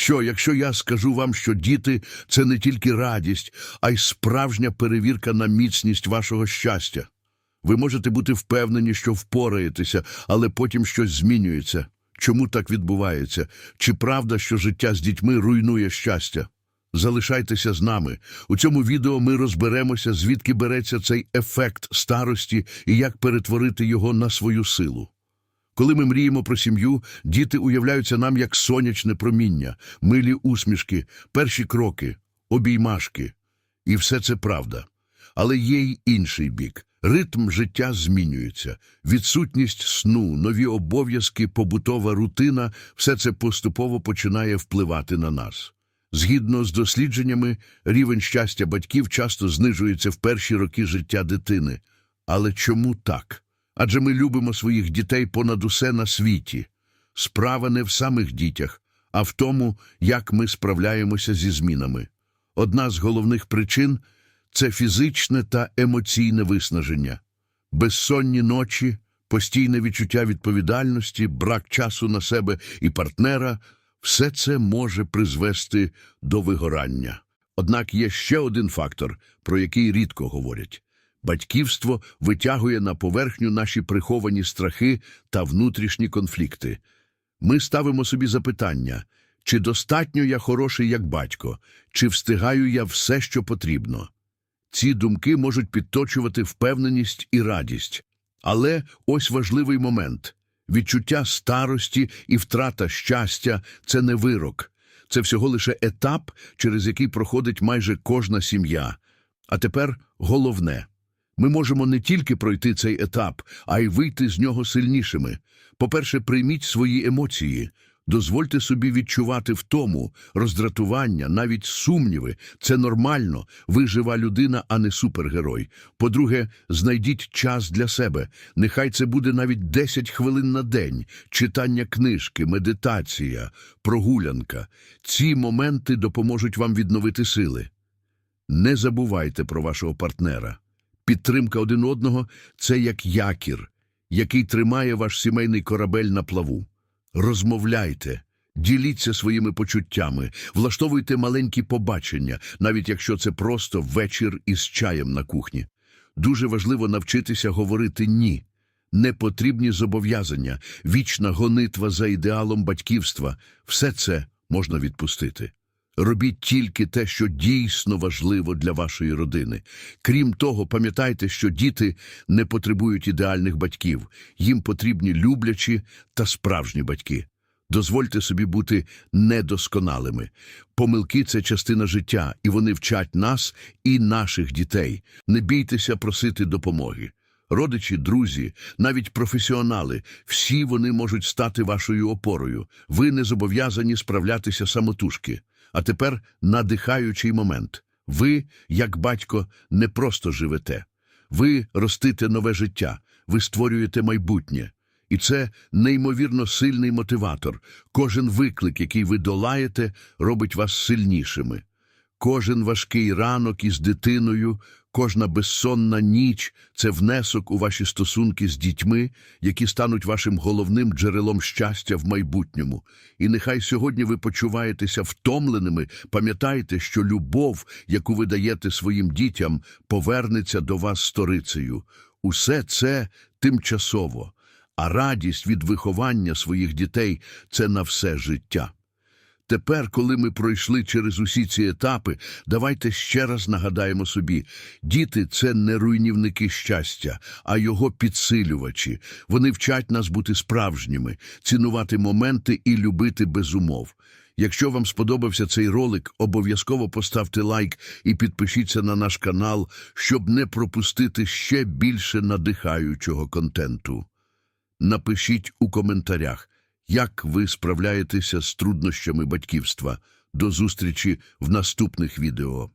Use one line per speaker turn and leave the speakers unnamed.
Що, якщо я скажу вам, що діти це не тільки радість, а й справжня перевірка на міцність вашого щастя? Ви можете бути впевнені, що впораєтеся, але потім щось змінюється. Чому так відбувається? Чи правда, що життя з дітьми руйнує щастя? Залишайтеся з нами. У цьому відео ми розберемося, звідки береться цей ефект старості і як перетворити його на свою силу. Коли ми мріємо про сім'ю, діти уявляються нам як сонячне проміння, милі усмішки, перші кроки, обіймашки. І все це правда. Але є й інший бік. Ритм життя змінюється. Відсутність сну, нові обов'язки, побутова рутина – все це поступово починає впливати на нас. Згідно з дослідженнями, рівень щастя батьків часто знижується в перші роки життя дитини. Але чому так? Адже ми любимо своїх дітей понад усе на світі. Справа не в самих дітях, а в тому, як ми справляємося зі змінами. Одна з головних причин – це фізичне та емоційне виснаження. Безсонні ночі, постійне відчуття відповідальності, брак часу на себе і партнера – все це може призвести до вигорання. Однак є ще один фактор, про який рідко говорять. Батьківство витягує на поверхню наші приховані страхи та внутрішні конфлікти. Ми ставимо собі запитання, чи достатньо я хороший як батько, чи встигаю я все, що потрібно. Ці думки можуть підточувати впевненість і радість. Але ось важливий момент. Відчуття старості і втрата щастя – це не вирок. Це всього лише етап, через який проходить майже кожна сім'я. А тепер головне. Ми можемо не тільки пройти цей етап, а й вийти з нього сильнішими. По-перше, прийміть свої емоції. Дозвольте собі відчувати втому, роздратування, навіть сумніви. Це нормально. Ви жива людина, а не супергерой. По-друге, знайдіть час для себе. Нехай це буде навіть 10 хвилин на день. Читання книжки, медитація, прогулянка. Ці моменти допоможуть вам відновити сили. Не забувайте про вашого партнера. Підтримка один одного – це як якір, який тримає ваш сімейний корабель на плаву. Розмовляйте, діліться своїми почуттями, влаштовуйте маленькі побачення, навіть якщо це просто вечір із чаєм на кухні. Дуже важливо навчитися говорити «ні». Непотрібні зобов'язання, вічна гонитва за ідеалом батьківства – все це можна відпустити. Робіть тільки те, що дійсно важливо для вашої родини. Крім того, пам'ятайте, що діти не потребують ідеальних батьків. Їм потрібні люблячі та справжні батьки. Дозвольте собі бути недосконалими. Помилки – це частина життя, і вони вчать нас і наших дітей. Не бійтеся просити допомоги. Родичі, друзі, навіть професіонали – всі вони можуть стати вашою опорою. Ви не зобов'язані справлятися самотужки. А тепер надихаючий момент. Ви, як батько, не просто живете. Ви ростите нове життя, ви створюєте майбутнє. І це неймовірно сильний мотиватор. Кожен виклик, який ви долаєте, робить вас сильнішими. Кожен важкий ранок із дитиною, кожна безсонна ніч – це внесок у ваші стосунки з дітьми, які стануть вашим головним джерелом щастя в майбутньому. І нехай сьогодні ви почуваєтеся втомленими, пам'ятайте, що любов, яку ви даєте своїм дітям, повернеться до вас сторицею. Усе це тимчасово, а радість від виховання своїх дітей – це на все життя. Тепер, коли ми пройшли через усі ці етапи, давайте ще раз нагадаємо собі, діти – це не руйнівники щастя, а його підсилювачі. Вони вчать нас бути справжніми, цінувати моменти і любити без умов. Якщо вам сподобався цей ролик, обов'язково поставте лайк і підпишіться на наш канал, щоб не пропустити ще більше надихаючого контенту. Напишіть у коментарях, як ви справляєтеся з труднощами батьківства. До зустрічі в наступних відео.